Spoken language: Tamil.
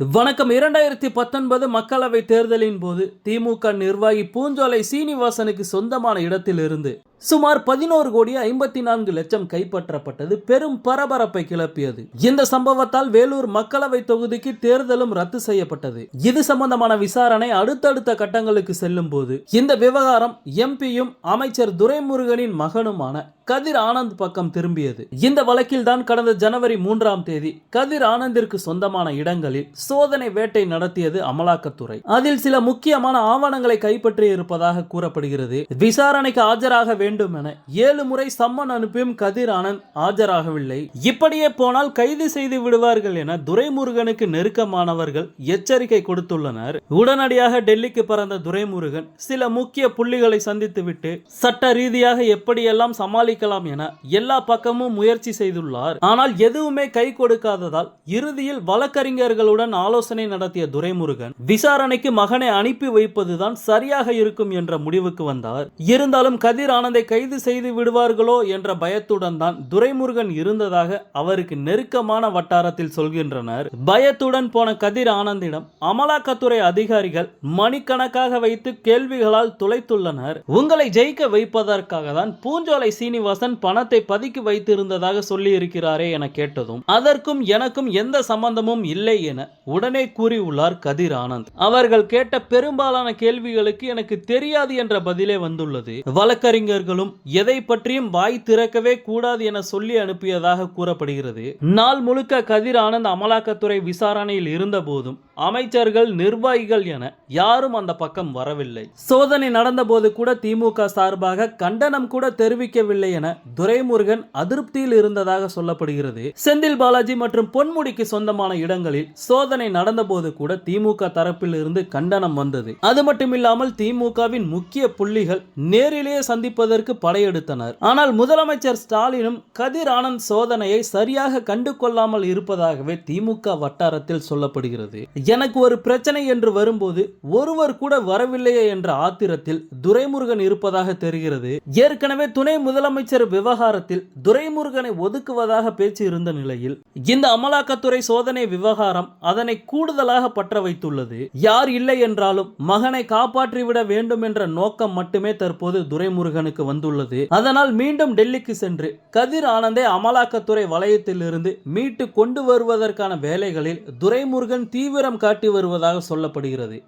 வணக்கம். இரண்டாயிரத்தி பத்தொன்பது மக்களவை தேர்தலின் போது திமுக நிர்வாகி பூஞ்சோலை சீனிவாசனுக்கு சொந்தமான இடத்திலிருந்து சுமார் பதினோரு கோடி ஐம்பத்தி நான்கு லட்சம் கைப்பற்றப்பட்டது. பெரும் பரபரப்பை கிளப்பியது. இந்த சம்பவத்தால் வேலூர் மக்களவை தொகுதிக்கு தேர்தலும் ரத்து செய்யப்பட்டது. இது சம்பந்தமான விசாரணை அடுத்தடுத்த கட்டங்களுக்கு செல்லும் போது இந்த விவகாரம் எம்பியும் அமைச்சர் துரைமுருகனின் மகனுமான கதிர் ஆனந்த் பக்கம் திரும்பியது. இந்த வழக்கில் தான் கடந்த ஜனவரி மூன்றாம் தேதி கதிர் ஆனந்திற்கு சொந்தமான இடங்களில் சோதனை வேட்டை நடத்தியது அமலாக்கத்துறை. அதில் சில முக்கியமான ஆவணங்களை கைப்பற்றி இருப்பதாக கூறப்படுகிறது. விசாரணைக்கு ஆஜராக வேண்டும் என ஏழு முறை சம்மன் அனுப்பியும் கதிர் ஆனந்த் ஆஜராகவில்லை. இப்படியே போனால் கைது செய்து விடுவார்கள் என துரைமுருகனுக்கு நெருக்கமானவர்கள் எச்சரிக்கை கொடுத்துள்ளனர். உடனடியாக டெல்லிக்கு பறந்த துரைமுருகன் சில முக்கிய புள்ளிகளை சந்தித்துவிட்டு சட்ட ரீதியாக எப்படியெல்லாம் சமாளிக்கலாம் என எல்லா பக்கமும் முயற்சி செய்துள்ளார். ஆனால் எதுவுமே கை கொடுக்காததால் இறுதியில் வழக்கறிஞர்களுடன் ஆலோசனை நடத்திய துரைமுருகன் விசாரணைக்கு மகனை அனுப்பி வைப்பதுதான் சரியாக இருக்கும் என்ற முடிவுக்கு வந்தார். இருந்தாலும் கதிர் ஆனந்தை கைது செய்து விடுவார்களோ என்ற பயத்துடன் தான் துரைமுருகன் இருந்ததாக அவருக்கு நெருக்கமான வட்டாரத்தில் சொல்கின்றனர். பயத்துடன் போன கதிர் ஆனந்திடம் அமலாக்கத்துறை அதிகாரிகள் மணிக்கணக்காக வைத்து கேள்விகளால் துளைத்துள்ளனர். உங்களை ஜெயிக்க வைப்பதற்காக தான் பூஞ்சோலை சீனிவாசன் பணத்தை பதுக்கி வைத்திருந்ததாக சொல்லி இருக்கிறாரே என கேட்டதும் அதற்கும் எனக்கும் எந்த சம்பந்தமும் இல்லை என உடனே கூறியுள்ளார் கதிர் ஆனந்த். அவர்கள் கேட்ட பெரும்பாலான கேள்விகளுக்கு எனக்கு தெரியாது என்ற பதிலே வந்துள்ளது. வழக்கறிஞர் வழக்கறிஞர்களும் எதை பற்றியும் வாய் திறக்கவே கூடாது என சொல்லி அனுப்பியதாக கூறப்படுகிறது. நாள் முழுக்க கதிர் ஆனந்த் அமலாக்கத்துறை விசாரணையில் இருந்த போதும் அமைச்சர்கள் நிர்வாகிகள் என யாரும் அந்த பக்கம் வரவில்லை. சோதனை நடந்த போது கூட திமுக சார்பாக கண்டனம் கூட தெரிவிக்கவில்லை என துரைமுருகன் அதிருப்தியில் இருந்ததாக சொல்லப்படுகிறது. செந்தில் பாலாஜி மற்றும் பொன்முடிக்கு சொந்தமான இடங்களில் சோதனை நடந்த போது கூட திமுக தரப்பில் இருந்து கண்டனம் வந்தது. அது மட்டுமில்லாமல் திமுகவின் முக்கிய புள்ளிகள் நேரிலேயே சந்திப்பது சந்திப்பதற்கு படையெடுத்தனர். ஆனால் முதலமைச்சர் ஸ்டாலினும் கதிர் ஆனந்த் சோதனையை சரியாக கண்டு கொள்ளாமல் இருப்பதாகவே திமுக வட்டாரத்தில் சொல்லப்படுகிறது. எனக்கு ஒரு பிரச்சனை என்று வரும்போது ஒருவர் கூட வரவில்லையே என்ற ஆத்திரத்தில் துரைமுருகன் இருப்பதாக தெரிகிறது. ஏற்கனவே துணை முதலமைச்சர் விவகாரத்தில் துரைமுருகனை ஒதுக்குவதாக பேச்சு இருந்த நிலையில் இந்த அமலாக்கத்துறை சோதனை விவகாரம் அதனை கூடுதலாக பற்ற வைத்துள்ளது. யார் இல்லை என்றாலும் மகனை காப்பாற்றிவிட வேண்டும் என்ற நோக்கம் மட்டுமே தற்போது துரைமுருகனுக்கு வந்துள்ளது. அதனால் மீண்டும் டெல்லிக்கு சென்று கதிர் ஆனந்தை அமலாக்கத்துறை வலயத்திலிருந்து மீட்டு கொண்டு வருவதற்கான வேலைகளில் துரைமுருகன் தீவிரம் காட்டி வருவதாக சொல்லப்படுகிறது.